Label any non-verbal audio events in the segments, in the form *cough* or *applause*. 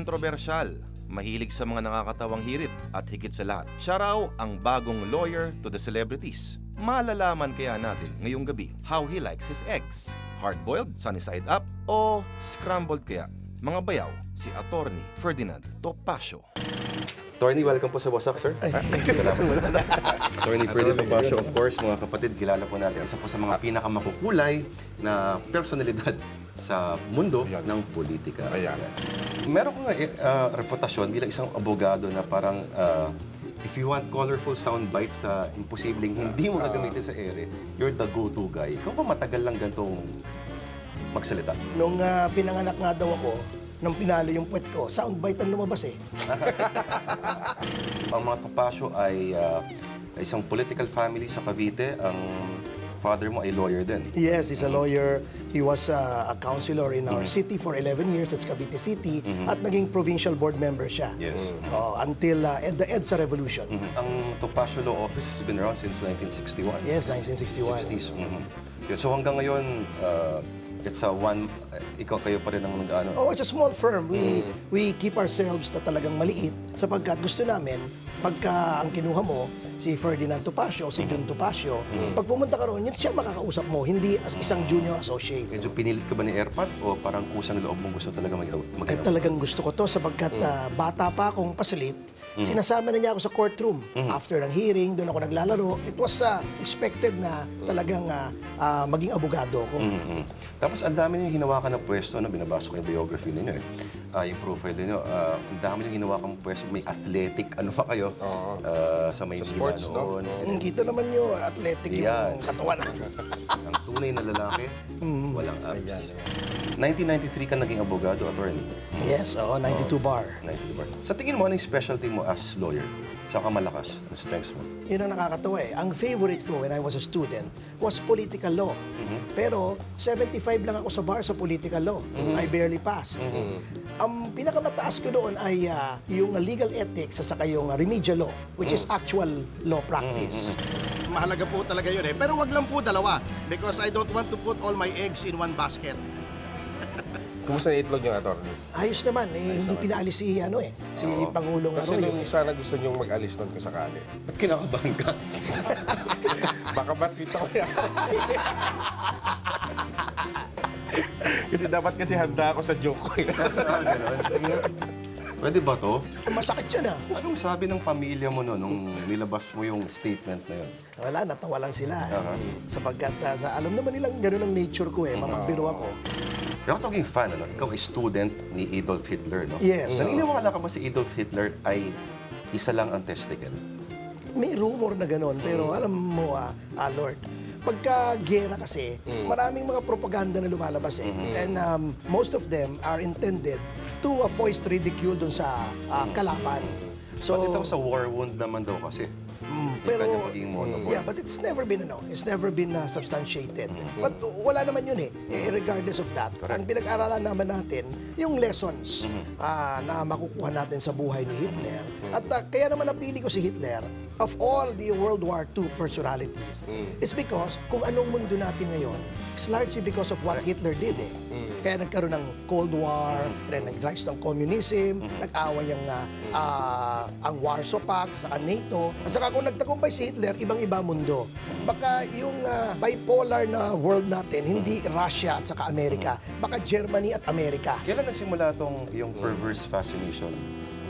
Kontrobersyal, mahilig sa mga nakakatawang hirit at higit sa lahat, siya raw ang bagong lawyer to the celebrities. Malalaman kaya natin ngayong gabi how he likes his eggs. Hard-boiled, sunny side up, o scrambled kaya? Mga bayaw, si Attorney Ferdinand Topacio. Attorney, welcome po sa Wasak, sir. Salamat, *laughs* sir. Attorney Ferdinand Topacio, of course, mga kapatid, kilala po natin. Isa po sa mga pinakamakukulay na personalidad sa mundo ng politika. Ayan. Meron ko nga eh, ah, reputasyon bilang isang abogado na parang ah, if you want colorful sound bites sa imposibleng hindi mo gagamitin sa ere, you're the go-to guy. Ikaw ba matagal lang ganitong magsalita? Nung ah, pinanganak nga daw ako, nung pinalo yung puwet ko, soundbite ang lumabas eh. *laughs* Ang mga Topacio ay ah, isang political family sa Cavite. Ang father mo ay lawyer din. Yes, he's a lawyer. He was ah, a counselor in our city for 11 years at Cavite City at naging provincial board member siya. Yes. Oh, until ah, Ed- the EDSA Revolution. Ang Topacio Law Office has been around since 1961. Yes, 1961. 60s. mhm. Yun. So hanggang ngayon, uh, it's a one, ikaw kayo pa rin ang nag-ano. Oh, it's a small firm. We we keep ourselves na talagang maliit sapagkat gusto namin pagka ang kinuha mo si Ferdinand Topacio o si Jun Topacio, pag pumunta ka roon, yun siya makakausap mo, hindi as isang junior associate. Medyo pinilit ka ba ni Airpad o parang kusang loob mong gusto talaga mag mag Eh, talagang gusto ko to sapagkat ah, bata pa akong pasilit. Sinasama na niya ako sa courtroom. After ng hearing, doon ako naglalaro. It was ah, expected na talagang ah, ah, maging abogado ako. Mhm. Tapos ang dami niyo hinawakan ng pwesto, no? binabasa ko yung biography ninyo eh. Ah, yung profile ninyo, ah, ang dami niyo hinawakan ng pwesto, may athletic, ano pa kayo, ah, sa Maynila sports, no? noon. Mm, kita naman yung athletic Yan. yung katawan natin. *laughs* ang tunay na lalaki, walang abs. 1993 ka naging abogado, attorney. yes, oo, 92 bar. 92 bar. Sa tingin mo, ano yung specialty mo as lawyer? Saan ka malakas? Ano strengths mo? Yun ang nakakatawa eh. Ang favorite ko when I was a student was political law. Pero 75 lang ako sa bar sa political law. I barely passed. Ang pinakamataas ko doon ay ah, yung legal ethics sa saka yung remedial law, which is actual law practice. Mahalaga po talaga yun eh. Pero wag lang po dalawa because I don't want to put all my eggs in one basket. *laughs* Kumusta yung itlog yung attorney? Ayos naman, eh, hindi pinaalis si, ano eh, si Pangulong Kasi Arroyo. nung sana gusto niyong mag-alis nun kung sakali. Ba't kinakabahan ka? *laughs* Baka ba't kita ko yan? Kasi dapat kasi handa ako sa joke ko. Ah, ganun. Pwede ba to? Masakit siya na. Anong sabi ng pamilya mo no, nung nilabas mo yung statement na yun? Wala, natawa lang sila. Sapagkat ah, sa, alam naman nilang ganun ang nature ko eh, mamagbiro ako. Pero ako tawaging fan, ano? ikaw ay student ni Adolf Hitler, no? Yes. Naniniwala ka ba si Adolf Hitler ay isa lang ang testicle? May rumor na gano'n, pero alam mo, ah, ah, Lord, pagka gera kasi, maraming mga propaganda na lumalabas eh. And um, most of them are intended to uh, foist ridicule dun sa ah, kalaban. So, Pati ito sa war wound naman daw kasi. mm, pero, kanyang pagiging monoborn. yeah, but it's never been, ano, it's never been uh, substantiated. But wala naman yun eh, eh, regardless of that. Ang pinag-aralan naman natin, yung lessons ah, na makukuha natin sa buhay ni Hitler. At ah, kaya naman napili ko si Hitler of all the World War II personalities is because kung anong mundo natin ngayon, it's largely because of what Hitler did eh. Kaya nagkaroon ng Cold War, then nag-rise ng communism, nag-away ang, ah, ah, ang Warsaw Pact, sa NATO. At saka kung nagtagumpay si Hitler, ibang-iba mundo. Baka yung ah, bipolar na world natin, hindi Russia at saka Amerika, baka Germany at Amerika. Kailan nagsimula tong yung perverse fascination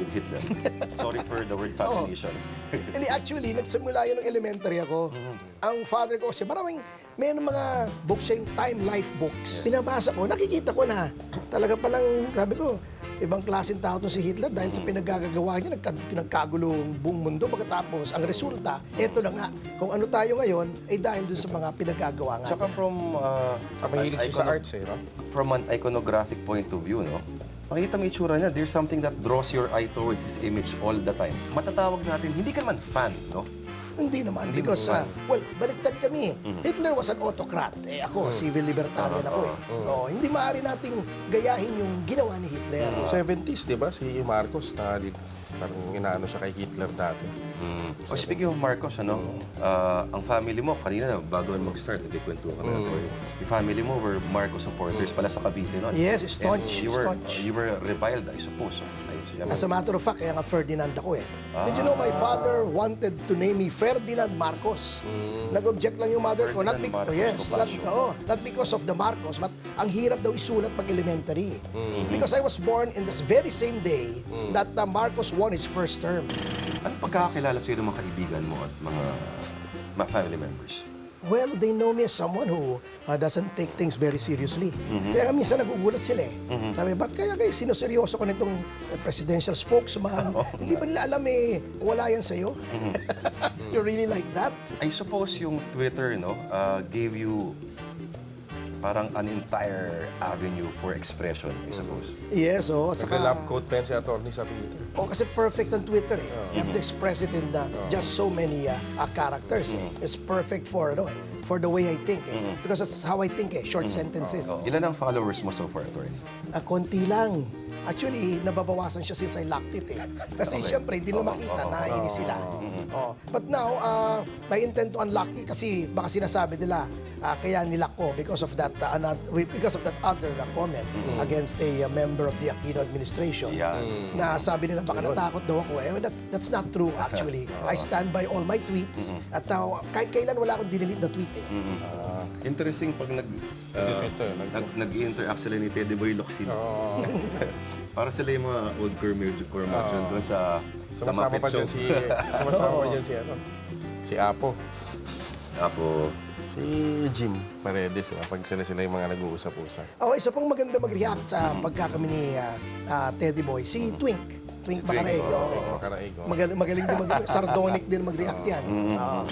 with Hitler? *laughs* Sorry for the word fascination. Hindi, actually, nagsimula yun ng elementary ako. Ang father ko kasi, maraming, may mga books siya, yung time life books. Pinabasa ko, nakikita ko na, talaga palang, sabi ko, ibang klaseng tao to si Hitler dahil sa pinagagagawa niya, nagka, nagkagulo ang buong mundo. Pagkatapos, ang resulta, eto na nga. Kung ano tayo ngayon, ay dahil dun sa mga pinagagawa nga. Tsaka from uh, Ah, mahilig an siya sa icono- arts eh, no? From an iconographic point of view, no? Makita mo yung itsura niya, there's something that draws your eye towards his image all the time. Matatawag natin, hindi ka naman fan, no? Hindi naman. because, uh, well, baliktad kami. Hitler was an autocrat. Eh ako, civil libertarian ako eh. Oh, hindi maaari nating gayahin yung ginawa ni Hitler. 70s, di ba? Si Marcos na parang inaano siya kay Hitler dati. Oh, speaking of Marcos, ano, ah, ang family mo, kanina, bago mag-start, nagkikwento ka na ito. Yung family mo were Marcos supporters pala sa Cavite noon. Yes, staunch, And you were, staunch. you were reviled, I suppose. As a matter of fact, kaya nga Ferdinand ako eh. And you know, my father wanted to name me Ferdinand Marcos. Nag-object lang yung mother ko. Not, because, Marcos yes, not, oo, not because of the Marcos, but ang hirap daw isulat pag elementary. Because I was born in this very same day that uh, Marcos won his first term. Ano pagkakakilala sa'yo ng mga kaibigan mo at mga, mga family members? Well, they know me as someone who uh, doesn't take things very seriously. Kaya minsan nagugulat sila eh. Sabi, ba't kaya kayo sinuseryoso ko nitong uh, presidential spokesman? *laughs* Hindi ba nila alam eh, wala yan sa'yo? *laughs* you really like that? I suppose yung Twitter, no, uh, gave you parang an entire avenue for expression, I suppose. Yes, oh. Saka, Nag-lab coat pa yan si attorney sa Twitter. oh, kasi perfect ang Twitter eh. You have to express it in the, just so many uh, uh, characters eh. It's perfect for, ano, eh, for the way I think eh. Because that's how I think eh, short sentences. Ilan ang followers mo so far, attorney? Ah, konti lang. Actually, nababawasan siya since I locked it eh. Kasi syempre, hindi nila makita na sila. Oh. But now, uh, I intend to unlock it kasi baka sinasabi nila, ah, kaya nilock ko because of that uh, because of that other uh, comment against a uh, member of the Aquino administration. Yan. Na sabi nila, baka natakot daw ako. Eh, that, that's not true actually. *laughs* I stand by all my tweets. At uh, kahit kailan wala akong dinelete na tweet eh. Interesting pag nag, uh, nag-interact sila ni Teddy Boy Locsin. *laughs* Para sila yung mga old curmudgeon curmudgeon doon sa sa pa Show. dyan si... Sumasama pa dyan si *laughs* ano? Si Apo. Apo, Si Jim Paredes, diba? pag sila sila yung mga nag-uusap-usap. Oh, isa pang maganda mag-react sa pagkakami ni ah, ah, Teddy Boy, si Twink. Twink Macaraig. oo. Makaraig. oh. Magaling, magaling din mag *laughs* sardonic din mag-react yan. Oo.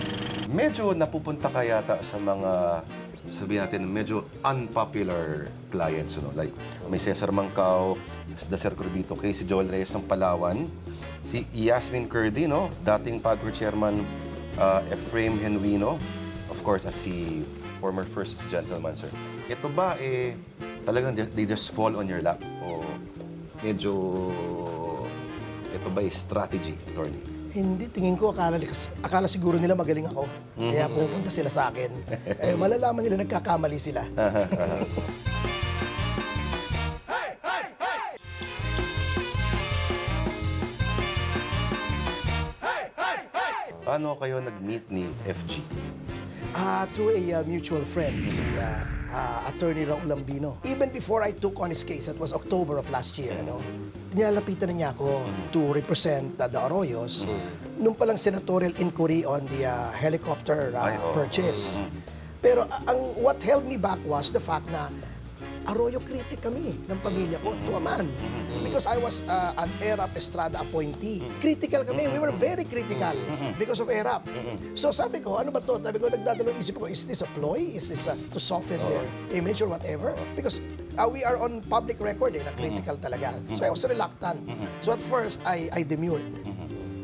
medyo napupunta ka yata sa mga sabihin natin, medyo unpopular clients, no? Like, may Cesar Mancao, Dacer Corbito, kay si Joel Reyes ng Palawan, si Yasmin Curdy, no? Dating PAGCOR chairman uh, Efraim Henwino, of course, at si former first gentleman, sir. Ito ba, eh, talagang they just fall on your lap? O medyo, ito ba, eh, strategy, attorney? Hindi, tingin ko, akala, akala siguro nila magaling ako. Kaya pupunta sila sa akin. eh, malalaman nila nagkakamali sila. *laughs* Paano kayo nag-meet ni FG? Ah, through a uh, mutual friend, si uh, uh, Attorney Raul Lambino. Even before I took on his case, that was October of last year, ano, nilalapitan na niya ako to represent uh, the Arroyos nung palang senatorial inquiry on the uh, helicopter uh, Ay, oo. purchase. Pero uh, ang what held me back was the fact na Arroyo critic kami ng pamilya ko to a man. Because I was uh, an ERAP Estrada appointee. Critical kami. We were very critical because of ERAP. So sabi ko, ano ba to? Sabi ko, nagdadalong isip ko, is this a ploy? Is this uh, to soften their image or whatever? Because uh, we are on public record eh, na critical talaga. So I was reluctant. So at first, I, I demurred.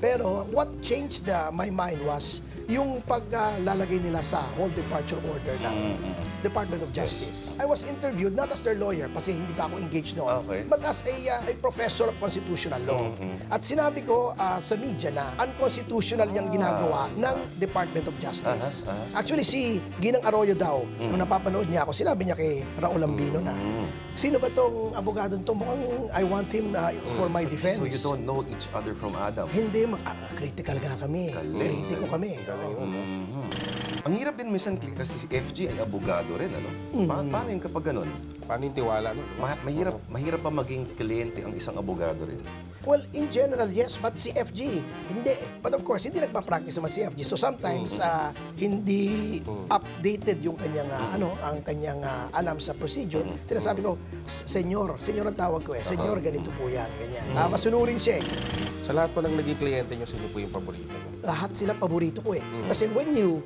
Pero what changed the, my mind was yung paglalagay nila sa whole departure order ng Department of Justice. I was interviewed not as their lawyer kasi hindi pa ako engaged noon, Okay. but as a, uh, a professor of constitutional law. At sinabi ko uh, sa media na unconstitutional yung ginagawa ng Department of Justice. Actually, si Ginang Arroyo daw, nung napapanood niya ako, sinabi niya kay Raul Ambino na, sino ba tong abogado to? Mukhang I want him uh, for my defense. So you don't know each other from Adam? Hindi, ah, critical nga kami. Galing. Kritiko kami. Ang hirap din minsan kasi FG ay abogado rin, ano? Pa- paano yung kapag ganun? Paano yung tiwala nun? Ma- mahirap, mahirap pa maging kliyente ang isang abogado rin. Well, in general, yes, but si FG, hindi. But of course, hindi nagpa-practice naman si FG. So sometimes, ah, hindi updated yung kanyang, ah, ano, ang kanyang ah, alam sa procedure. Sinasabi ko, "S- senyor, senyor ang tawag ko eh. Senyor, ganito po yan, ganyan. Ah, masunurin siya eh. Sa lahat po ng naging kliyente nyo, sino po yung paborito nyo? Lahat sila paborito ko eh. Kasi when you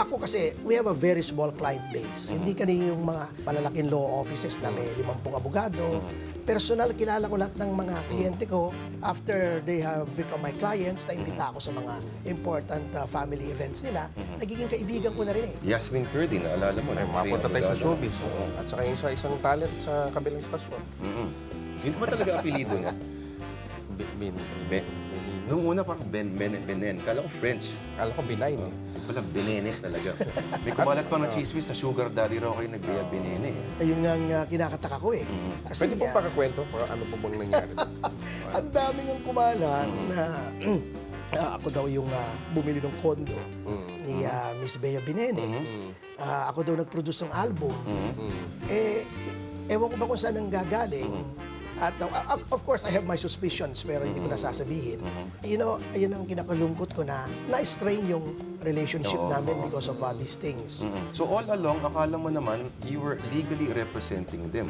ako kasi, we have a very small client base. Hindi kani yung mga malalaking law offices na may limampung abogado. Personal, kilala ko lahat ng mga kliyente ko. After they have become my clients, naimbita ako sa mga important uh, family events nila. Nagiging kaibigan ko na rin eh. Yasmin Curdy, naalala mo. Ay, na- mapunta tayo sa showbiz. At saka yung sa isang talent sa kabilang stasyon. Mm-mm. Yun ba talaga apelido niya? Bin, bin, Ben. Nung una parang Ben, Ben, Benen. Kala ko French. Kala ko benign eh. Wala, Benene talaga. *laughs* May kumalat pa ng chismis sa sugar daddy raw kayo nagbiya Benene. Ayun nga ang uh, kinakataka ko eh. Kasi Pwede po uh, pakakwento kung ano po bang nangyari? *laughs* ang daming ang kumalat na *clears throat* ah, ako daw yung ah, bumili ng kondo ni ah, Miss Bea Binene. Ah, ako daw nag-produce ng album. Eh, ewan ko ba kung saan ang gagaling. At uh, of course, I have my suspicions pero hindi ko nasasabihin. You know, ayun ang kinakalungkot ko na na-strain yung relationship namin because of uh, these things. So all along, akala mo naman, you were legally representing them.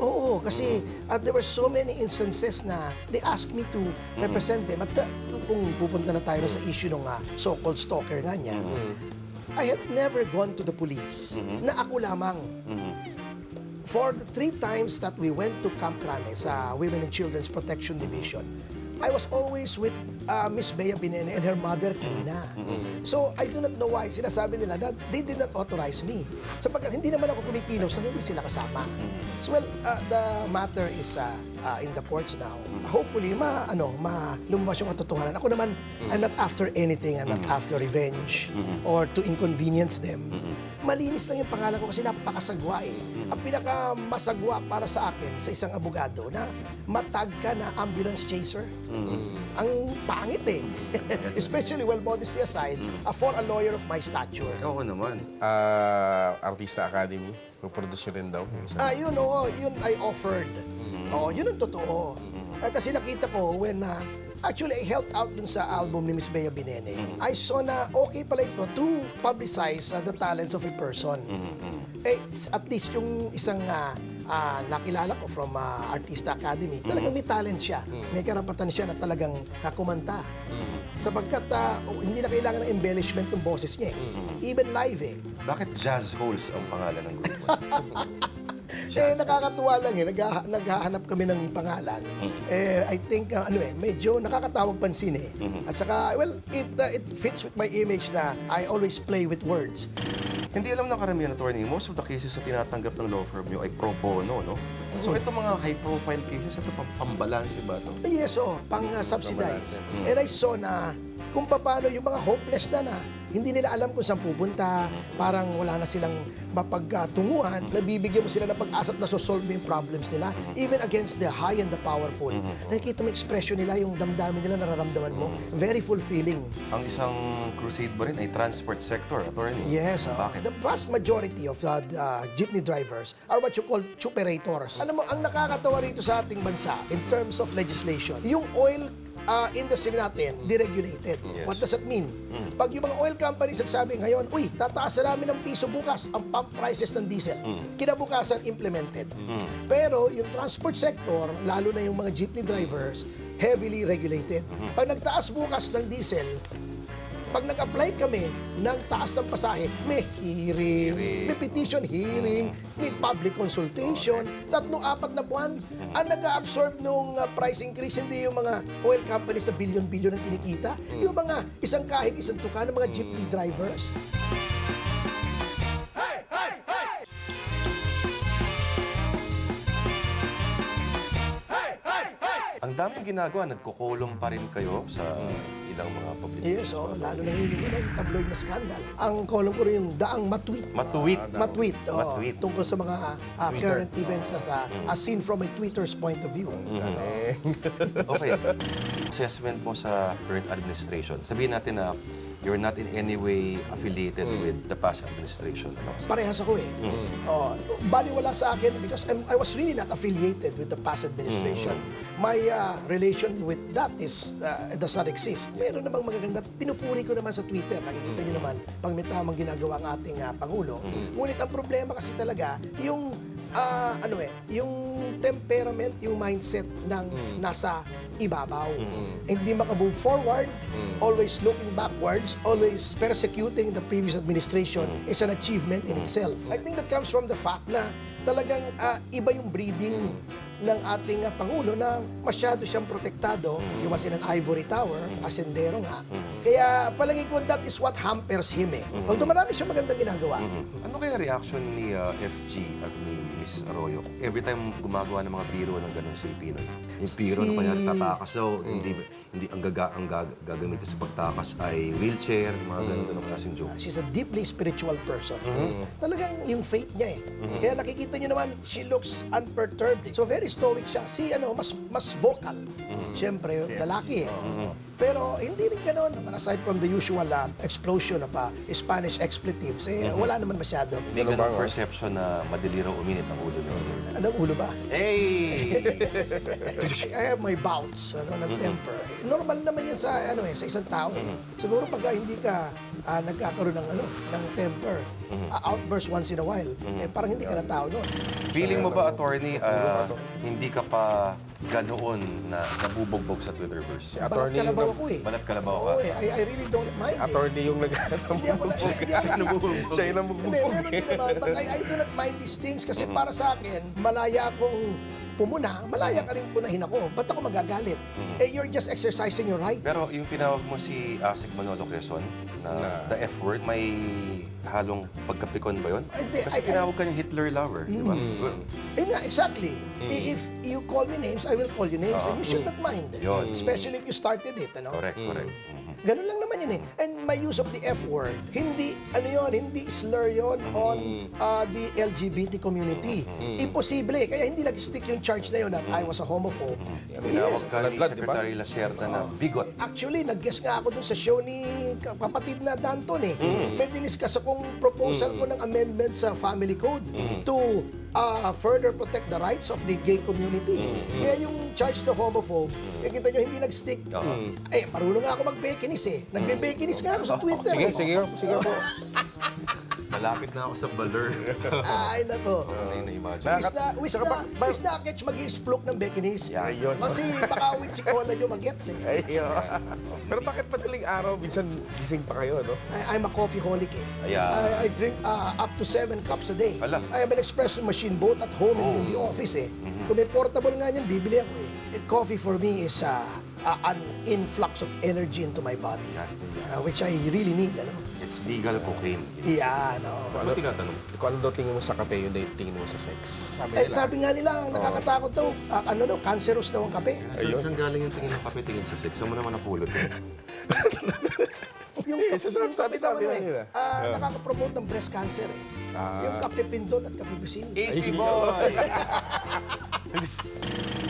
Oo, kasi uh, there were so many instances na they asked me to represent them. At uh, kung pupunta na tayo sa issue ng uh, so-called stalker nga niya, I had never gone to the police na ako lamang. For the three times that we went to Camp Crame sa Women and Children's Protection Division, I was always with uh, Miss Bea Binene and her mother, Karina. So, I do not know why sinasabi nila that they did not authorize me. Sapagkat hindi naman ako kumikilos na hindi sila kasama. So, well, uh, the matter is uh, uh, in the courts now. Hopefully, ma, ano, ma, lumabas yung katotohanan. Ako naman, I'm not after anything. I'm not after revenge or to inconvenience them. Malinis lang yung pangalan ko kasi napakasagwa eh. Ang pinakamasagwa para sa akin sa isang abogado na matag ka na ambulance chaser. Ang pangit eh. *laughs* Especially, well, modesty aside, uh, for a lawyer of my stature. Oo naman. Ah, Artista Academy. Mag-produce nyo rin daw. Ah, yun oo, yun I offered. Oo, yun ang totoo. Ah, kasi nakita ko when uh, actually I helped out dun sa album ni Miss Bea Binene. I saw na okay pala ito to publicize uh, the talents of a person. Eh, s- at least yung isang uh, ah, nakilala ko from uh, Artista Academy, talagang may talent siya. May karapatan siya na talagang uh, kumanta. Sapagkat ah, oh, hindi na kailangan ng embellishment ng boses niya. eh. Even live eh. Bakit Jazz Holes ang pangalan ng grupo? *laughs* Eh, nakakatuwa lang eh. Nagha- naghahanap kami ng pangalan. Eh, I think, uh, ano eh, medyo nakakatawag pansin eh. At saka, well, it, uh, it fits with my image na I always play with words. Hindi alam ng karamihan attorney, most of the cases na tinatanggap ng law firm nyo ay pro bono, no? So ito mga high-profile cases, ito pa- pambalanse ba ito? Yes, oh, pang-subsidize. And I saw na kung paano yung mga hopeless na na, hindi nila alam kung saan pupunta, parang wala na silang mapagtunguhan, nabibigyan mo sila ng pag-asa at nasosolve mo yung problems nila, even against the high and the powerful. Nakikita mo expression nila, yung damdamin nila, nararamdaman mo. Very fulfilling. Ang isang crusade ba rin ay transport sector, attorney? Yes, oh. Bakit? the vast majority of the uh, jeepney drivers are what you call chuperators. Alam mo, ang nakakatawa rito sa ating bansa in terms of legislation, yung oil uh, industry natin, deregulated. What does that mean? Pag yung mga oil companies nagsabi ngayon, uy, tataas na namin ng piso bukas ang pump prices ng diesel. Kinabukasan implemented. Pero yung transport sector, lalo na yung mga jeepney drivers, heavily regulated. Pag nagtaas bukas ng diesel, pag nag-apply kami ng taas ng pasahe, may hearing, may petition hearing, may public consultation, tatlo, apat na buwan. Ang nag-absorb nung uh, price increase, hindi yung mga oil companies sa billion-billion ang kinikita, yung mga isang kahig, isang tuka ng mga jeepney drivers. Daming ginagawa, nagkukulong pa rin kayo sa ilang mga public. Yes, oh, lalo na yung ano, yung tabloid na scandal. Ang kolong ko rin yung daang matweet. Matuwid. Matweet, oh, Matweet. tungkol sa mga uh, current events na sa, as seen from a Twitter's point of view. Eh, Okay. Assessment po sa current administration. Sabihin natin na you're not in any way affiliated with the past administration. Ano? Parehas ako eh. Oh, baliwala sa akin because I'm- I was really not affiliated with the past administration. My uh, relation with that is uh, does not exist. Meron namang magaganda. Pinupuri ko naman sa Twitter. Nakikita niyo naman pag may tamang ginagawa ang ating uh, Pangulo. Ngunit ang problema kasi talaga, yung ah, ano eh, yung temperament, yung mindset ng nasa ibabaw. Hindi maka-move forward, always looking backwards, always persecuting the previous administration is an achievement in itself. I think that comes from the fact na talagang ah, iba yung breeding ng ating ah, Pangulo na masyado siyang protektado. He was in an ivory tower, asendero nga. Kaya palagi ko that is what hampers him eh. Although marami siyang magandang ginagawa. Ano kaya reaction ni uh, FG at ni Miss Arroyo every time gumagawa ng mga biro ng ganun si Pinoy? Yung biro Si- na kanya tatakas daw, hindi, hindi ang, gaga, ang gag, gagamitin sa pagtakas ay wheelchair, mga ganun ganun klaseng joke. She's a deeply spiritual person. Talagang yung faith niya eh. Kaya nakikita niyo naman, she looks unperturbed. So very stoic siya. Si ano, mas mas vocal. Siyempre, lalaki eh. Pero hindi rin ganoon. Aside from the usual uh, explosion of uh, Spanish expletives, eh, wala naman masyado. May Ganun ba, ganun oh? perception na madali raw uminit ang ulo ni Lord. Anong ulo ba? Hey! I have my bouts ano, ng temper. Eh, Normal naman yan sa ano eh, sa isang tao. eh. Siguro pag ah, hindi ka ah, nagkakaroon ng ano, ng temper, ah, outburst once in a while, eh, parang hindi ka na tao noon. Feeling mo ba, attorney, uh, hindi ka pa ganoon na nabubugbog sa Twitterverse? Si Balat attorney yung, kalabaw ako eh. Balat kalabaw ka? Oo eh, I, I really don't mind eh. attorney yung nag Hindi ako na, hindi ako *laughs* Siya yung nabubugbog. Siya yung Hindi, nabubugbog. meron din naman. But I, I do not mind these things kasi para sa akin, malaya akong pumuna, malaya ka rin punahin ako. Ba't ako magagalit? Eh, you're just exercising your right. Pero yung tinawag mo si Asik Manolo Quezon na the F word, may halong pagkapikon ba yun? Hindi. Kasi ay- tinawag ka yung Hitler lover, di ba? Eh nga, exactly. I- If you call me names, I will call you names and you should not mind. Yun. Especially if you started it, ano? Correct, correct. Ganun lang naman yun eh. And my use of the F word, hindi, ano yun, hindi slur yun on uh, the LGBT community. Imposible eh. Kaya hindi nag-stick yung charge na yun that I was a homophobe. Tinawag Yes. ka ni Blood, di ba? Secretary Lacerda na bigot. Actually, nag-guest nga ako dun sa show ni kapatid na Danton eh. May diniscuss akong proposal ko ng amendment sa family code to uh, further protect the rights of the gay community. Kaya yung charge na homophobe, eh, kita nyo, hindi nag-stick. Eh, marunong nga ako mag-bekinis eh. Nagbe-bekinis nga ako sa Twitter Sige, eh. sige, sige po. *laughs* Malapit na ako sa baler. *laughs* Ay, nako. Ano na-imagine? Wis na, wis Saka na, ba- ba- wis na, Ketch mag-i-splok ng bekinis. Ayun. Kasi baka with si Cola nyo mag-gets eh. Ayun. Pero bakit madaling araw, minsan gising pa kayo, no? I, I'm a coffee holic eh. Ayan. I, I drink uh, up to seven cups a day. Ala. I have an espresso machine both at home and in the office eh. Kung may portable nga yan, bibili ako eh. Eh, Coffee for me is uh, uh, an influx of energy into my body. uh, which I really need, ano? It's legal cocaine. Yan, oh. Ano tinatanong? Kung ano daw tingin mo sa kape, yun daw yung tingin mo sa sex. Sabi Eh, sabi nga nila, nakakatakot daw, ah, ano daw, cancerous daw ang kape. Saan, saan galing yung tingin ng kape, tingin sa sex? Saan mo naman napulot yun? *laughs* Yung, Eh, kape- sabi- yung sabi- sabi nila. eh, ah, nakaka-promote ng breast cancer eh. Yung kape pindot at kape bisin. Easy boy! *laughs*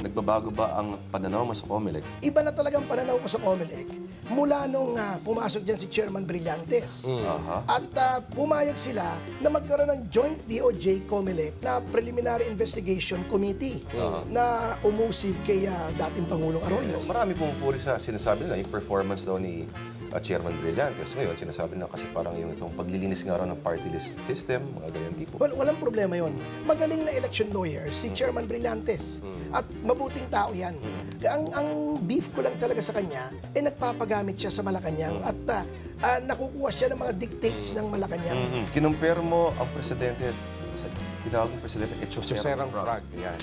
Nagbabago ba ang pananaw mo sa Comelec? Iba na talagang pananaw ko sa Comelec mula nung ah, pumasok dyan si Chairman Brillantes. Aha. At ah, pumayag sila na magkaroon ng joint DOJ Comelec na preliminary investigation committee na umusig kay ah, dating Pangulong Arroyo. Marami pumupuri sa sinasabi nila, yung performance daw ni uh, Chairman Brillantes. Ngayon, sinasabi na kasi parang yung itong paglilinis nga raw ng party list system, mga ganyan tipo. Well, walang problema yon. Magaling na election lawyer si Chairman Brillantes. At mabuting tao yan. Ang, ang beef ko lang talaga sa kanya, eh nagpapagamit siya sa Malacanang at ah, ah, nakukuha siya ng mga dictates ng Malacanang. Mm. Kinumpare mo ang presidente sa tinawag ng presidente So, Echosera serang frog. Yan.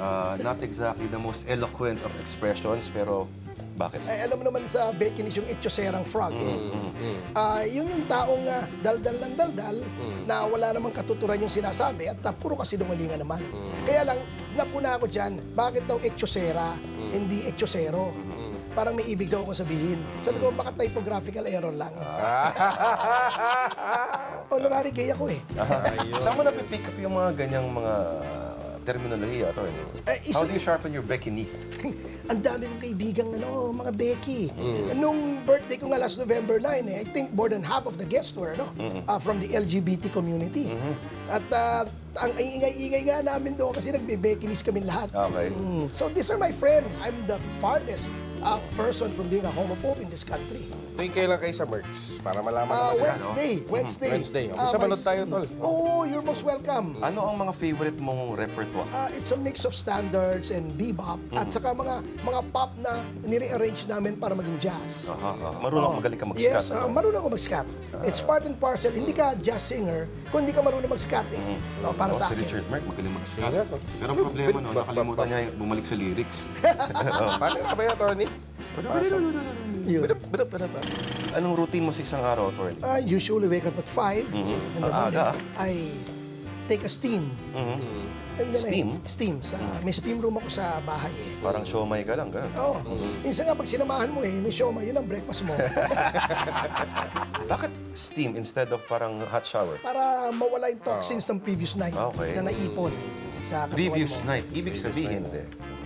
Uh, *laughs* not exactly the most eloquent of expressions, pero bakit? Eh, alam mo naman sa Bekinis yung etyoserang frog. eh. Ah, yun yung taong ah, daldal ng daldal na wala namang katuturan yung sinasabi at ah, puro kasinungalingan naman. Kaya lang, napuna ako dyan, bakit daw etyosera, hindi etyosero? Parang may ibig daw akong sabihin. Sabi ko, baka typographical error lang. *laughs* Honorary gay ako eh. Saan mo napipick up yung mga ganyang mga terminolohiya, Atty. Eh, isa- How do you sharpen your Beckinese? *laughs* Ang dami kong kaibigang ano, mga Becky. Nung birthday ko nga last November 9, eh, I think more than half of the guests were no, uh, from the LGBT community. At uh, ang ingay-ingay nga namin doon kasi nagbe-Beckinis kami lahat. Okay. Mm. So these are my friends. I'm the farthest uh, person from being a homophobe in this country. Tuwing kailan kayo sa Mercs? Para malaman Ah, naman nila. Wednesday. Wednesday. Wednesday. Ah, Basta may- manood tayo, tol. Oo, you're most welcome. Ano ang mga favorite mong repertoire? Ah, it's a mix of standards and bebop at saka mga mga pop na nire-arrange namin para maging jazz. Aha, aha. Marunong Oo. magaling ka mag-scat. Yes, ah, marunong ako mag-scat. It's part and parcel. Hindi ka jazz singer kung hindi ka marunong mag-scat eh. Oh, para Oh, sa si akin. Richard Mark, magaling mag-scat. Sige. Pero ang problema, no, nakalimutan niya yung bumalik sa lyrics. *laughs* Paano ka ba yung attorney? Yun. Bidap, bidap. Anong routine mo sa isang araw, Atty? I usually wake up at 5 in the Ang morning. aga, I take a steam. And then Steam? I, steam. Sa, May steam room ako sa bahay eh. Parang siomay ka lang, gano'n. Oo. Minsan nga pag sinamahan mo eh, may siomay, yun ang breakfast mo. *laughs* Bakit steam instead of parang hot shower? para mawala yung toxins ng previous night Ah, Okay. na naipon sa katawan Previous mo. night. Ibig sabihin, hindi.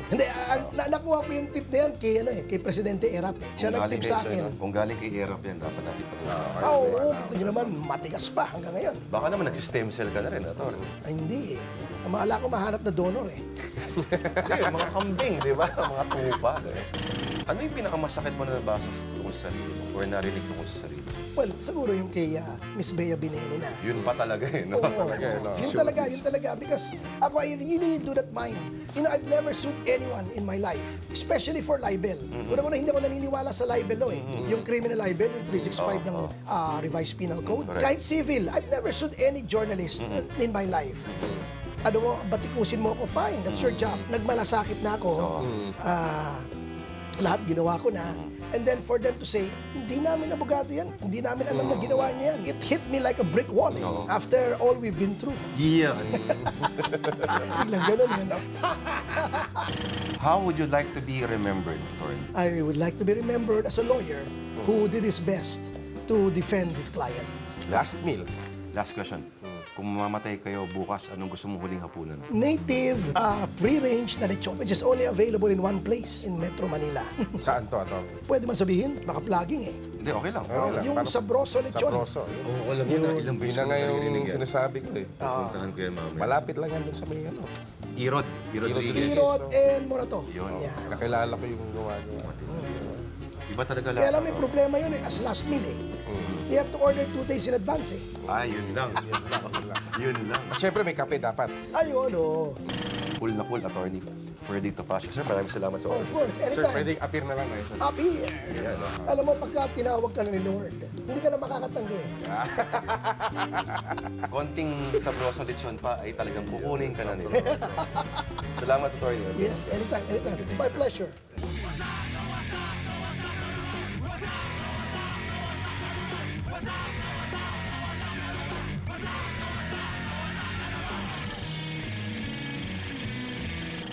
Hindi, ang- na, nakuha ko yung tip na yan kay, ano, eh, kay Presidente Erap. Eh. Siya Kung nag-tip galing sa kay- akin. Kung galing kay Erap yan, dapat natin pag Ah, Oo, oo, kita nyo naman, matigas pa hanggang ngayon. Baka naman nag-stem cell ka na rin, Atty. Ay, hindi eh. Ang mahala ko mahanap na donor eh. Hindi, mga kambing, di ba? Mga tupa. Ano yung pinakamasakit mo na nabasa tungkol sa sarili mo? Or narinig tungkol sa sarili? Well, siguro yung kay ah, Miss Bea Bineni na. Yun pa talaga eh, no? Oo, yun talaga, yun talaga. Because ako, I really do that mind. You know, I've never sued anyone in my life. Especially for libel. Una-una, hindi ako naniniwala sa libel law eh. Yung criminal libel, yung 365 ng ah, revised penal code. Correct. Kahit civil, I've never sued any journalist uh, in my life. Ano mo, batikusin mo ako, fine, that's your job. Nagmalasakit na ako. Ah, lahat ginawa ko na. And then for them to say, hindi namin abogado yan. Hindi namin alam na ginawa niya yan. It hit me like a brick wall eh, after all we've been through. Yeah. *laughs* Biglang ganun yan. no? *laughs* How would you like to be remembered, Atty? I would like to be remembered as a lawyer who did his best to defend his client. Last meal. Last question. Kung mamamatay kayo bukas, anong gusto mong huling hapunan? Native uh, free-range na lechon which is only available in one place in Metro Manila. *laughs* Saan to, attorney? Pwede man sabihin, baka plugging eh. Hindi, okay lang. Oh, lang. yung Paano- sabroso lechon. Sabroso. Oo, alam mo na, ilang Yun beses na ko nga naririnig yung yan. sinasabi ko eh. Puntahan ko yan mamaya. Malapit lang yan dun sa may ano. Irod. Irod. Irod Rodriguez. Irot and Morato. Yun. Yan. Nakilala ko yung gumagawa. Iba talaga Kaya lahat. lang may problema yun eh, as last meal eh. You have to order two days in advance eh. Ah, yun lang. yun lang. At syempre may kape dapat. Ayun, oh. Cool na cool, attorney. Freddy Topacio. Sir, maraming salamat sa Of oras. course, Sir, anytime. pwede appear na lang sir. Up here. Alam mo, pagka tinawag ka na ni Lord, hindi ka na makakatanggi. *laughs* Konting sabroso lechon pa ay talagang kukunin ka na nila. *laughs* salamat, attorney. Yes, anytime, anytime. My pleasure.